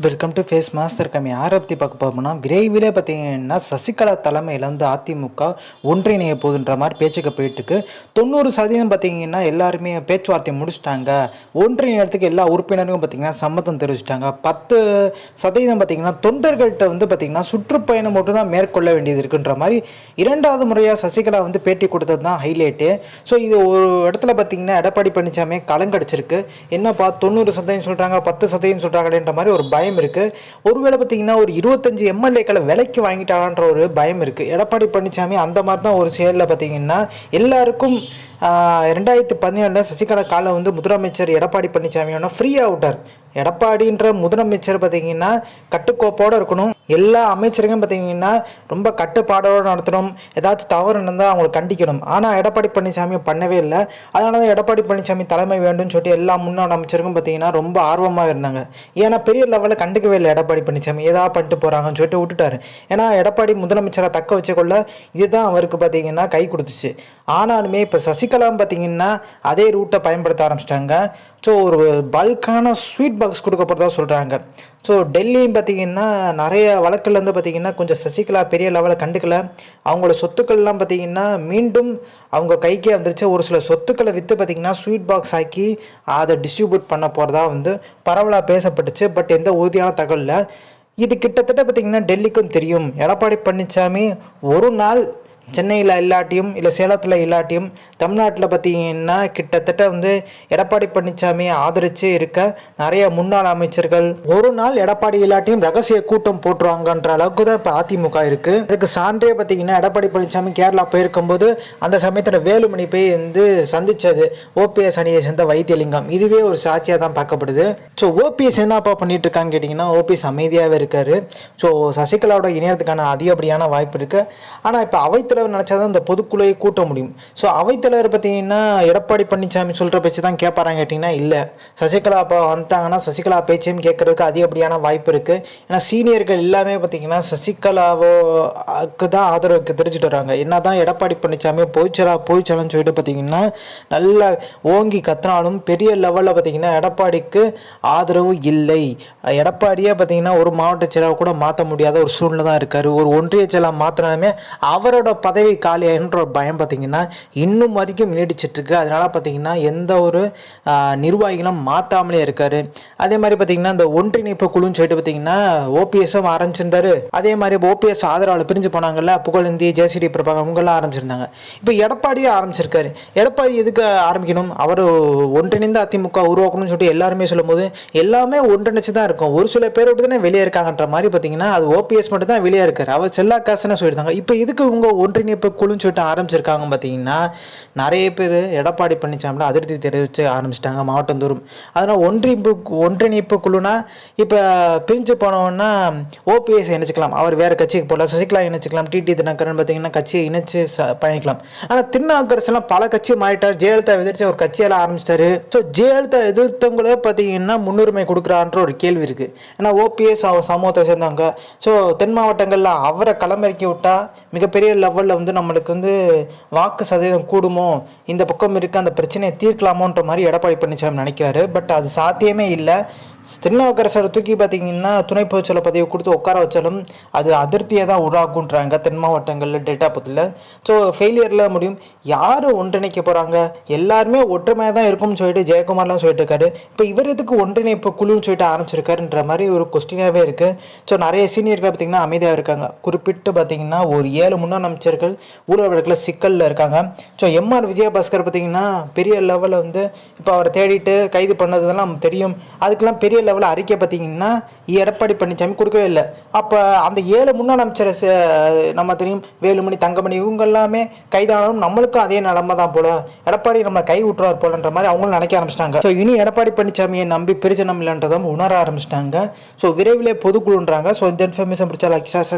Welcome to face master கம்மி யாரை பற்றி பார்க்க போகிறோம்னா விரைவில் பார்த்தீங்கன்னா சசிகலா தலைமையில் வந்து அதிமுக ஒன்றிணைய போகுதுன்ற மாதிரி பேச்சுக்கு போயிட்டுருக்கு. தொண்ணூறு சதவீதம் பார்த்தீங்கன்னா எல்லாருமே பேச்சுவார்த்தை முடிச்சிட்டாங்க. ஒன்றிணையத்துக்கு எல்லா உறுப்பினருக்கும் பார்த்தீங்கன்னா சம்மதம் தெரிவிச்சிட்டாங்க. பத்து சதவீதம் பார்த்தீங்கன்னா தொண்டர்கள்ட்ட வந்து பார்த்தீங்கன்னா சுற்றுப்பயணம் மட்டும் தான் மேற்கொள்ள வேண்டியது இருக்குன்ற மாதிரி இரண்டாவது முறையாக சசிகலா வந்து பேட்டி கொடுத்தது தான் ஹைலைட்டு ஸோ இது ஒரு இடத்துல பார்த்தீங்கன்னா எடப்பாடி பழனிசாமி கலங்கடிச்சிருக்கு என்னப்பா தொண்ணூறு சதவீதம் சொல்கிறாங்க பத்து சதவீதம் சொல்கிறாங்களேன்ற மாதிரி ஒரு பயம் இருக்குது ஒருவேளை பார்த்தீங்கன்னா ஒரு இருபத்தஞ்சு எம்எல்ஏக்களை விலைக்கு வாங்கிட்டாங்கன்ற ஒரு பயம் இருக்குது எடப்பாடி பழனிசாமி அந்த மாதிரி தான் ஒரு செயலில் பார்த்தீங்கன்னா எல்லாருக்கும் ரெண்டாயிரத்தி பதினேழில் சசிகலா காலை வந்து முதலமைச்சர் எடப்பாடி பழனிசாமியோட ஃப்ரீயாக விட்டார். எடப்பாடின்ற முதலமைச்சர் பார்த்தீங்கன்னா கட்டுக்கோப்போடு இருக்கணும். எல்லா அமைச்சருக்கும் பார்த்தீங்கன்னா ரொம்ப கட்டுப்பாடோடு நடத்தணும். ஏதாச்சும் தவறு நடந்தால் அவங்களை கண்டிக்கணும். ஆனால் எடப்பாடி பழனிசாமி பண்ணவே இல்லை. அதனால தான் எடப்பாடி பழனிசாமி தலைமை வேண்டும்னு சொல்லிட்டு எல்லா முன்னாள் அமைச்சருக்கும் பார்த்தீங்கன்னா ரொம்ப ஆர்வமாக இருந்தாங்க. ஏன்னா பெரிய லெவலில் கண்டுக்கவே இல்லை எடப்பாடி பழனிசாமி. ஏதாவது பண்ணிட்டு போகிறாங்கன்னு சொல்லிட்டு விட்டுட்டாரு. ஏன்னா எடப்பாடி முதலமைச்சரை தக்க வச்சுக்கொள்ள இதுதான் அவருக்கு பார்த்தீங்கன்னா கை கொடுத்துச்சு. ஆனாலுமே இப்போ சசிகலாம் பார்த்தீங்கன்னா அதே ரூட்டை பயன்படுத்த ஆரம்பிச்சிட்டாங்க. ஸோ ஒரு பல்கான ஸ்வீட் பாக்ஸ் கொடுக்க போகிறதா சொல்கிறாங்க ஸோ டெல்லியும் பார்த்தீங்கன்னா நிறைய வழக்குலேருந்து பார்த்தீங்கன்னா கொஞ்சம் சசிகலா பெரிய லெவலில் கண்டுக்கல. அவங்களோட சொத்துக்கள்லாம் பார்த்தீங்கன்னா மீண்டும் அவங்க கைக்கே வந்துருச்சு. ஒரு சில சொத்துக்களை விற்று பார்த்தீங்கன்னா ஸ்வீட் பாக்ஸ் ஆக்கி அதை டிஸ்ட்ரிபியூட் பண்ண போகிறதா வந்து பரவலாக பேசப்பட்டுச்சு. பட் எந்த உறுதியான தகவல் இல்லை இது கிட்டத்தட்ட பார்த்தீங்கன்னா டெல்லிக்கும் தெரியும். எடப்பாடி பழனிசாமி ஒரு நாள் சென்னையில் இல்லாட்டியும் இல்லை சேலத்தில் இல்லாட்டியும் தமிழ்நாட்டில் பார்த்தீங்கன்னா கிட்டத்தட்ட வந்து எடப்பாடி பழனிசாமியை ஆதரித்து இருக்க நிறைய முன்னாள் அமைச்சர்கள் ஒரு நாள் எடப்பாடி இல்லாட்டியும் ரகசிய கூட்டம் போட்டுருவாங்கன்ற அளவுக்கு தான் இப்போ அதிமுக இருக்குது அதுக்கு சான்றே பார்த்தீங்கன்னா எடப்பாடி பழனிசாமி கேரளா போயிருக்கும்போது அந்த சமயத்தில் வேலுமணி போய் வந்து சந்தித்தது ஓபிஎஸ் அணியை சேர்ந்த வைத்தியலிங்கம். இதுவே ஒரு சாட்சியாக தான் பார்க்கப்படுது. ஸோ ஓபிஎஸ் என்னப்பா பண்ணிட்டு இருக்கான்னு கேட்டிங்கன்னா ஓபிஎஸ் அமைதியாகவே இருக்காரு. ஸோ சசிகலாவோட இணையத்துக்கான அதிகப்படியான வாய்ப்பு இருக்குது ஆனால் இப்போ அவைத்தலைவர் நினச்சா தான் இந்த பொதுக்குழுவை கூட்ட முடியும். ஸோ அவைத்தலைவர் பார்த்தீங்கன்னா எடப்பாடி பழனிசாமி சொல்கிற பேச்சு தான் கேட்பாராங்க கேட்டிங்கன்னா இல்லை. சசிகலா அப்போ வந்துட்டாங்கன்னா சசிகலா பேச்சையும் கேட்குறதுக்கு அதிகப்படியான வாய்ப்பு இருக்குது ஏன்னா சீனியர்கள் எல்லாமே பார்த்தீங்கன்னா சசிகலாவோக்கு தான் ஆதரவு தெரிஞ்சுட்டு வராங்க. என்ன தான் எடப்பாடி பழனிசாமி போய்ச்சலா போய்ச்சலான்னு சொல்லிட்டு பார்த்தீங்கன்னா நல்லா ஓங்கி கத்துனாலும் பெரிய லெவலில் பார்த்தீங்கன்னா எடப்பாடிக்கு ஆதரவு இல்லை. எடப்பாடியே பார்த்தீங்கன்னா ஒரு மாவட்ட செயலாளர் கூட மாற்ற முடியாத ஒரு சூழ்நிலை தான் இருக்கார். ஒரு ஒன்றிய செயலாளர் மாற்றினாலுமே அவரோட பதவி காலியாகின்ற ஒரு பயம் பார்த்தீங்கன்னா இன்னும் வரைக்கும் நீடிச்சிட்ருக்கு அதனால் அதனால பார்த்தீங்கன்னா எந்த ஒரு நிர்வாகிகளும் மாற்றாமலே இருக்கார். அதே மாதிரி பார்த்தீங்கன்னா இந்த ஒன்றிணைப்பு குழுன்னு சொல்லிட்டு பார்த்தீங்கன்னா ஓபிஎஸும் ஆரம்பிச்சிருந்தாரு. அதே மாதிரி ஓபிஎஸ் ஆதரவாளர் பிரிஞ்சு போனாங்கல்ல புகழந்தி ஜேசிடி பிரபாகர் அவங்கெல்லாம் ஆரம்பிச்சிருந்தாங்க. இப்போ எடப்பாடியே ஆரம்பிச்சிருக்காரு. எடப்பாடி எதுக்கு ஆரம்பிக்கணும்? அவர் ஒன்றிணைந்த அதிமுக உருவாக்கணும்னு சொல்லிட்டு எல்லாருமே சொல்லும்போது எல்லாமே ஒன்றிணைச்சு தான் இருக்கும். ஒரு சில பேர் விட்டு தானே வெளியே இருக்காங்கன்ற மாதிரி பார்த்தீங்கன்னா அது ஓபிஎஸ் மட்டும் தான் வெளியே இருக்காரு. அவர் செல்லா காசுன்னு சொல்லியிருந்தாங்க. இப்போ இதுக்கு உங்கள் ஒன்றிணைப்பு குழுன்னு சொல்லிட்டு ஆரம்பிச்சிருக்காங்க பார்த்தீங்கன்னா நிறைய பேர் எடப்பாடி பழனிசாமியில் அதிருப்தி தெரிவித்து ஆரம்பிச்சிட்டாங்க மாவட்டம் தோறும் அதனால் ஒன்றிணைப்பு ஒன்றிணைப்பு குழுனா இப்போ பிரிஞ்சு போனோன்னா ஓபிஎஸ் இணைச்சிக்கலாம். அவர் வேறு கட்சிக்கு போகலாம் சசிகலா இணைச்சிக்கலாம் டிடி தினகரன் பார்த்தீங்கன்னா கட்சியை இணைச்சு ச பயணிக்கலாம். ஆனால் திருநாவுக்கரசு எல்லாம் பல கட்சி மாறிட்டார். ஜெயலலிதா எதிர்த்து ஒரு கட்சியெல்லாம் ஆரம்பிச்சிட்டாரு. ஸோ ஜெயலலிதா எதிர்த்தவங்களே பார்த்தீங்கன்னா முன்னுரிமை கொடுக்குறான்ற ஒரு கேள்வி இருக்குது ஏன்னா ஓபிஎஸ் அவர் சமூகத்தை சேர்ந்தவங்க. ஸோ தென் மாவட்டங்களில் அவரை களமிறக்கி விட்டால் மிகப்பெரிய லெவலில் வந்து நம்மளுக்கு வந்து வாக்கு சதவீதம் கூடுமோ இந்த பக்கம் இருக்க அந்த பிரச்சனையை தீர்க்கலாமோன்ற மாதிரி எடப்பாடி பழனிசாமி நினைக்கிறாரு. பட் அது சாத்தியமே இல்லை. да, திருநாவுக்கரசரை தூக்கி பார்த்தீங்கன்னா துணை பொதுச்செயலர் பதவி கொடுத்து உட்கார வச்சாலும் அது அதிருப்தியை தான் உருவாக்குன்றாங்க தென் மாவட்டங்களில் டேட்டா பத்தில் ஸோ ஃபெயிலியரில் முடியும். யார் ஒன்றிணைக்க போகிறாங்க எல்லாருமே ஒற்றுமையாக தான் இருக்கும்னு சொல்லிட்டு ஜெயக்குமார்லாம் சொல்லிட்டு இருக்காரு இப்போ இவர் எதுக்கு ஒன்றிணைப்பு குழுன்னு சொல்லிட்டு ஆரம்பிச்சிருக்காருன்ற மாதிரி ஒரு கொஸ்டினாகவே இருக்குது ஸோ நிறைய சீனியர்கள் பார்த்தீங்கன்னா அமைதியாக இருக்காங்க. குறிப்பிட்டு பார்த்தீங்கன்னா ஒரு ஏழு முன்னாள் அமைச்சர்கள் ஊழல் சிக்கலில் இருக்காங்க. ஸோ எம்ஆர் விஜயபாஸ்கர் பார்த்தீங்கன்னா பெரிய லெவலில் வந்து இப்போ அவரை தேடிட்டு கைது பண்ணதெல்லாம் தெரியும். அதுக்கெல்லாம் பெரிய லெவலில் அறிக்கை பார்த்தீங்கன்னா எடப்பாடி பழனிசாமி கொடுக்கவே இல்லை. அப்போ அந்த ஏழு முன்னாள் அமைச்சர் நம்ம தெரியும் வேலுமணி தங்கமணி இவங்க எல்லாமே கைதானாலும் நம்மளுக்கும் அதே நிலமை தான் போல. எடப்பாடி நம்ம கை விட்டுறார் போலன்ற மாதிரி அவங்களும் நினைக்க ஆரம்பிச்சிட்டாங்க. ஸோ இனி எடப்பாடி பழனிசாமியை நம்பி பிரிச்சனம் இல்லைன்றதும் உணர ஆரம்பிச்சிட்டாங்க. ஸோ விரைவிலே பொதுக்குழுன்றாங்க. ஸோ இந்த இன்ஃபர்மேஷன் பிடிச்சா லைக் சார்